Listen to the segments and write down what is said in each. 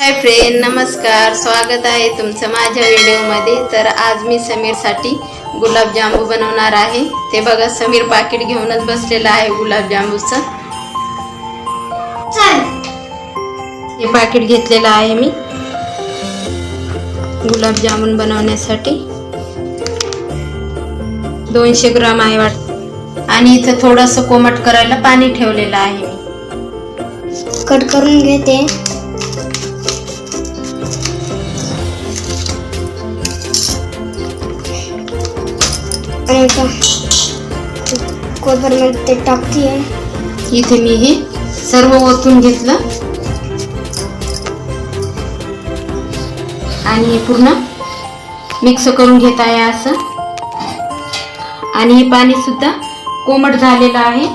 Hi friend नमस्कार. स्वागत आहे तुमचं माझ्या व्हिडिओमध्ये. तर आज मी समीरसाठी गुलाबजामू बनवणार आहे. ते बघा समीर पाकिट घेऊनच बसलेलं आहे गुलाबजामूचं हे पाकिट घेतलेलं आहे मी. गुलाबजामुन बनवण्यासाठी. दोनशे ग्राम आहे वाट. आणि इथं थोडंसं कोमट करायला पाणी ठेवलेलं आहे मी. कट करून घेते. आणि आता ते टाकते इथे मी हे सर्व ओतून घेतलं. आणि हे पूर्ण मिक्स करून घेत आहे असं. आणि हे पाणी सुद्धा कोमट झालेलं आहे.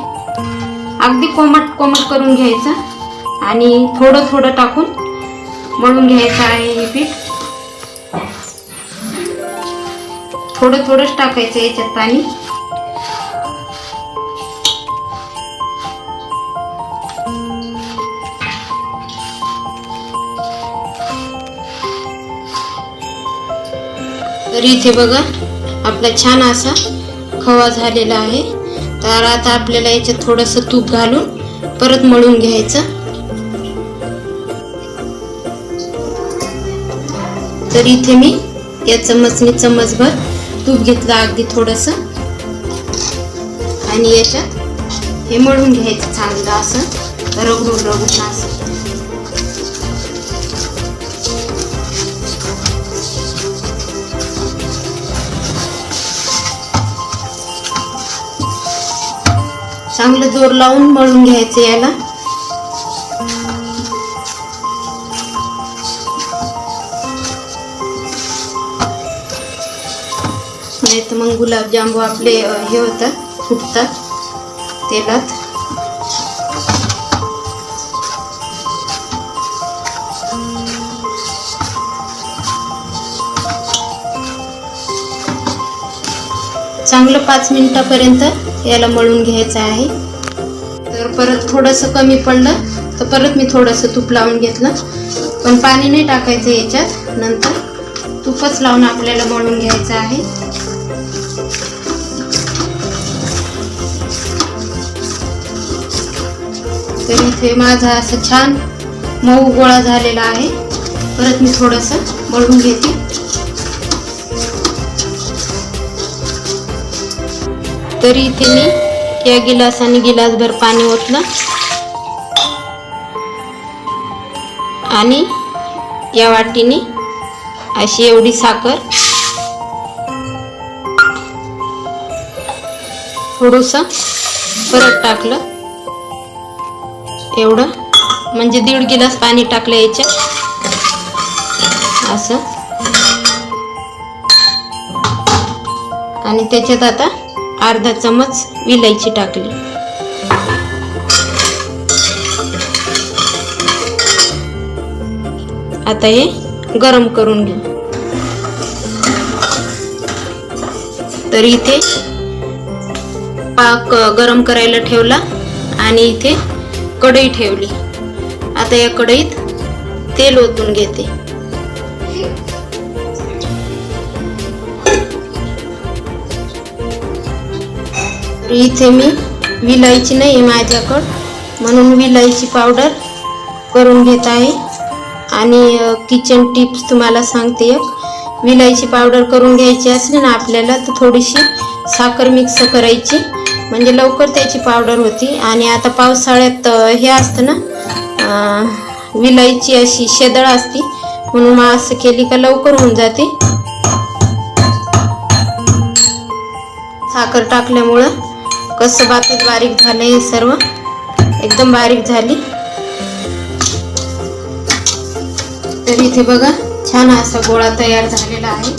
अगदी कोमट कोमट करून घ्यायचं. आणि थोडं थोडं टाकून मळून घ्यायचं आहे हे पीठ. थोडं थोडंच टाकायचं याच्यात पाणी. तर इथे बघा आपला छान असा खवा झालेला आहे. तर आता आपल्याला याच्यात थोडंसं तूप घालून परत मळून घ्यायचं. तर इथे मी या चमचनी चमचभर तूप घेतलं अगदी थोडंसं. आणि याच्यात हे मळून घ्यायचं चांगलं असं. रगडून रगडून असं. चांगलं जोर लावून मळून घ्यायचं याला. नाही तर मग गुलाबजामू आपले हे होतात फुटतात तेलात. चांगलं पाच मिनिटापर्यंत याला मळून घ्यायचं आहे. तर परत थोडंसं कमी पडलं तर परत मी थोडंसं तूप लावून घेतलं. पण पाणी नाही टाकायचं याच्यात. नंतर तूपच लावून आपल्याला मळून घ्यायचं आहे. तर इथे माझा असं छान मऊ गोळा झालेला आहे. परत मी थोडंसं मळून घेते. तरी इथे मी या गिलासाने गिलासभर पाणी ओतलं. आणि या वाटीने अशी एवढी साखर थोडस परत टाकलं. एवढं? म्हणजे दीड गिलास पाणी टाकलं याच्यात? असं? आणि त्याच्यात आता अर्धा चमच विलायची टाकली. आता हे गरम करून घेऊ तर इथे पाक गरम करायला ठेवला आणि इथे कढई ठेवली. आता या कढईत तेल ओतून घेते. इथे मी विलायची नाही आहे माझ्याकडं. म्हणून विलायची पावडर करून घेत आहे. आणि किचन टिप्स तुम्हाला सांगते एक. विलायची पावडर करून घ्यायची असली ना आपल्याला तर थोडीशी साखर मिक्स करायची. म्हणजे लवकर त्याची पावडर होती. आणि आता पावसाळ्यात हे असतं ना विलायची अशी शेदळ असती म्हणून मग असं केली का लवकर होऊन जाते. साखर टाकल्यामुळं कसं बाकीत बारीक झालं हे सर्व एकदम बारीक झाली. तर इथे बघा छान असा गोळा तयार झालेला आहे.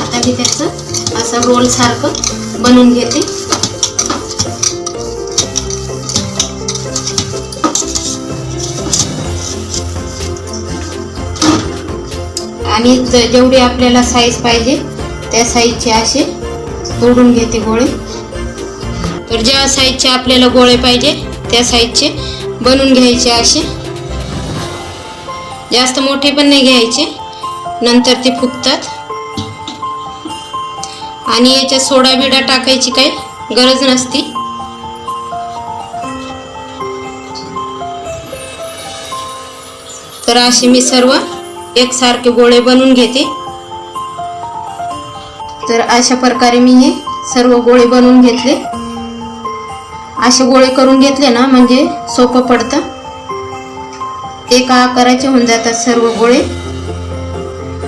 आता मी त्याचं असं रोल सारखं बनवून घेते. आणि जेवढी आपल्याला साईज पाहिजे त्या साईजचे असे तोडून घेते गोळे. तर ज्या साईजचे आपल्याला गोळे पाहिजे त्या साईजचे बनवून घ्यायचे असे. जास्त मोठे पण नाही घ्यायचे नंतर ते फुगतात. आणि याच्यात सोडा बिडा टाकायची काही गरज नसती. तर असे मी सर्व एकसारखे गोळे बनवून घेते. तर अशा प्रकारे मी हे सर्व गोळे बनवून घेतले. असे गोळे करून घेतले ना म्हणजे सोपं पडतं. एका आकाराचे होऊन जातात सर्व गोळे.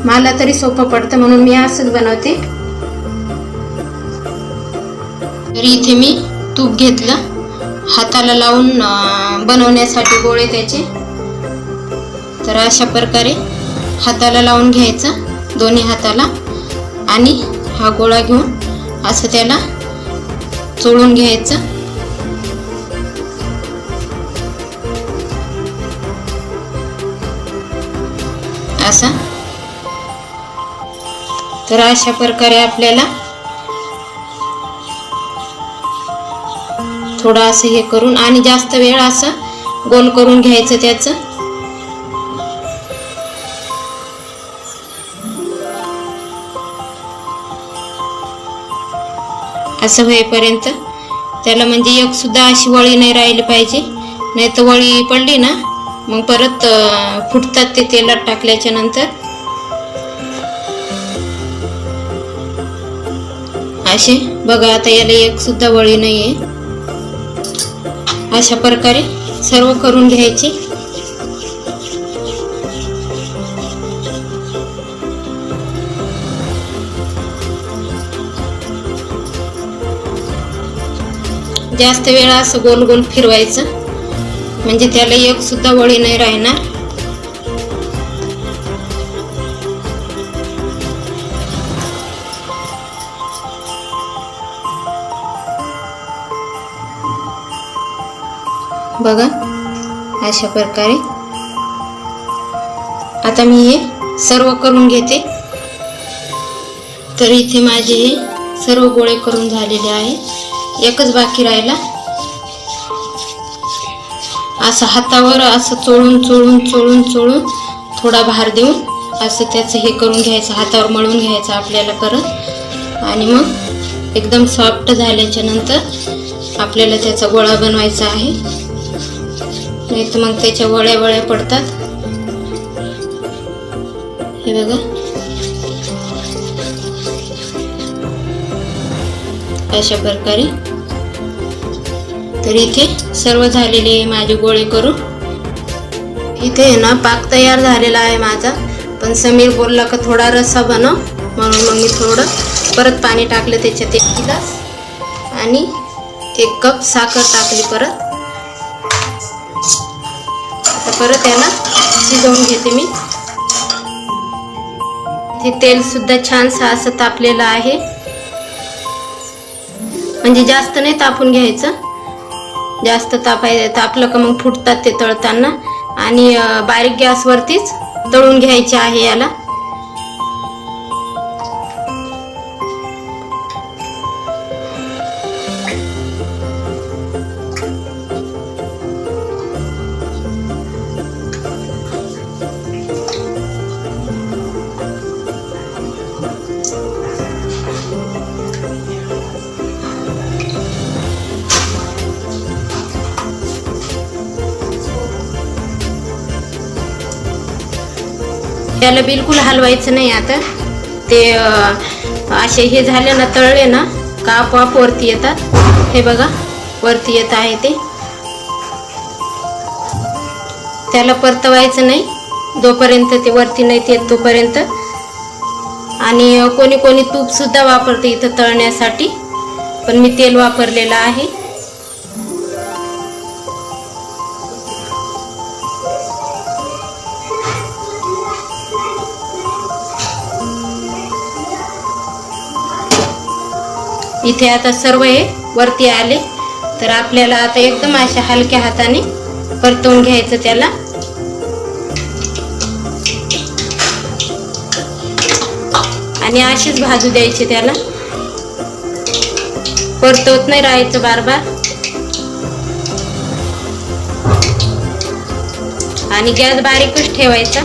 मला तरी सोपं पडतं म्हणून मी असंच बनवते. तर इथे मी तूप घेतलं. हाताला लावून बनवण्यासाठी गोळे त्याचे. तर अशा प्रकारे हाताला लावून घ्यायचं दोन्ही हाताला. आणि हा गोळा घेऊन असं त्याला चोळून घ्यायचं. असा. तर अशा प्रकारे आपल्याला थोडं असं हे करून आणि जास्त वेळ असं गोल करून घ्यायचं त्याचं. असं होईपर्यंत त्याला म्हणजे एकसुद्धा अशी वळी नाही राहिली पाहिजे. नाही तर वळी पडली ना मग परत फुटतात ते तेलात टाकल्याच्या नंतर. असे बघा आता याला एकसुद्धा वळी नाही आहे अशा प्रकारे सर्व करून घ्यायची. जास्त वेळा असं गोल गोल फिरवायचं. म्हणजे त्याला एक सुद्धा वळी नाही राहणार. बघा अशा प्रकारे. आता मी हे सर्व करून घेते. तर इथे माझे हे सर्व गोळे करून झालेले आहे एकच बाकी राहिला. असं हातावर असं चोळून चोळून चोळून चोळून थोडा भार देऊन असं त्याचं हे करून घ्यायचं हातावर मळून घ्यायचं आपल्याला परत. आणि मग एकदम सॉफ्ट झाल्याच्यानंतर आपल्याला त्याचा गोळा बनवायचा आहे. नाही तर मग त्याच्या वळ्या वळ्या पडतात. हे बघा. अशा प्रकारे तर इथे सर्व झालेले माझे गोळे करून. इथे आहे ना पाक तयार झालेला आहे माझा. पण समीर बोलला का थोडा रस्सा बनव म्हणून मग मी थोडं परत पाणी टाकलं त्याच्यात एक गिलास आणि एक कप साखर टाकली परत. आता परत याला शिजवून घेते मी. ते तेलसुद्धा छानसं असं तापलेलं आहे. म्हणजे जास्त नाही तापून घ्यायचं. जास्त तापाय तापलं का मग फुटतात ते तळताना. आणि बारीक गॅसवरतीच तळून घ्यायचे आहे याला. त्याला बिलकुल हलवायचं नाही आता. ते असे हे झाले ना तळले ना का आपोआप वरती येतात. हे बघा वरती येत आहे ते. त्याला परतवायचं नाही. जोपर्यंत ते वरती नाही येत तोपर्यंत. आणि कोणी कोणी तूपसुद्धा वापरते इथं तळण्यासाठी. पण मी तेल वापरलेलं आहे. इथे आता सर्व हे वरती आले. तर आपल्याला आता एकदम अशा हलक्या हाताने परतवून घ्यायचं त्याला. आणि अशीच भाजू द्यायची त्याला. परतवत नाही राहायचं बार बार आणि गॅस बारीकच ठेवायचा.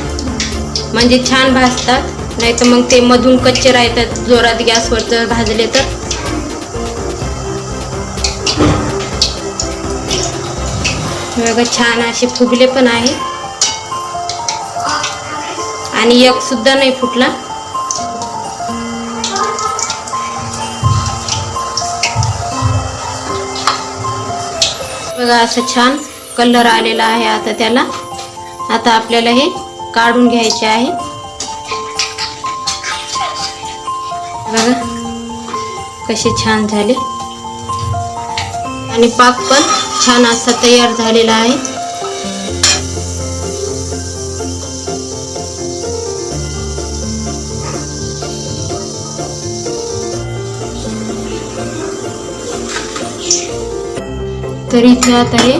म्हणजे छान भाजतात. नाही तर मग ते मधून कच्चे राहतात. जोरात गॅसवर जर भाजले तर. हे बघा छान असे फुगले पण आहे. आणि एक सुद्धा नाही फुटला. बघा असं छान कलर आलेला आहे आता त्याला. आता आपल्याला हे काढून घ्यायचे आहे. बघा कसे छान झाले. आणि पाक पण. छान असा तयार झालेला आहे. तर इथे आता हे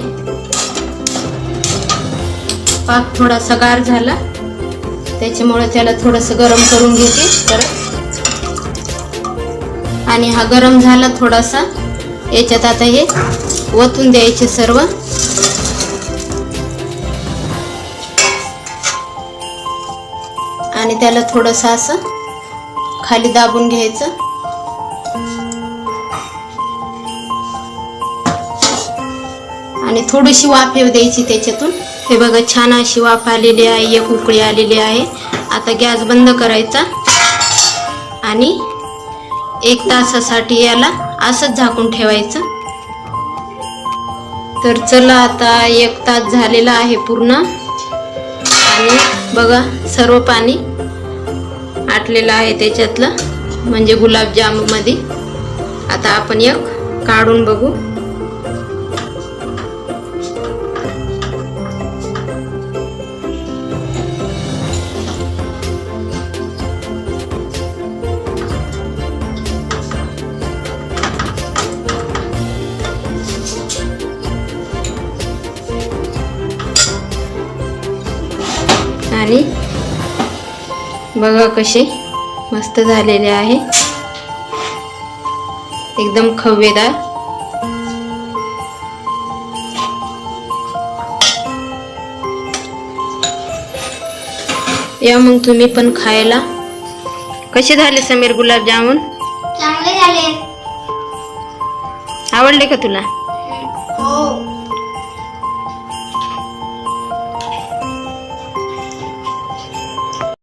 पाक थोडासा गार झाला. त्याच्यामुळे त्याला थोडंसं गरम करून घेते परत. आणि हा गरम झाला थोडासा. याच्यात आता हे ओतून द्यायचे सर्व. आणि त्याला थोडंसं असं खाली दाबून घ्यायचं. आणि थोडीशी वाफ येऊ द्यायची त्याच्यातून. हे बघा छान अशी वाफ आलेली आहे एक उकळी आलेली आहे. आता गॅस बंद करायचा. आणि एक तासासाठी याला असंच झाकून ठेवायचं. तर चला आता एक तास झालेला आहे पूर्ण. आणि बघा सर्व पाणी आटलेलं आहे त्याच्यातलं म्हणजे गुलाबजाममध्ये आता आपण एक काढून बघू. बघा कसे मस्त झालेले आहे. एकदम खवेदार. या मग तुम्ही पण खायला. कसे झाले समीर गुलाबजामुन? चांगले झाले. आवडले का तुला?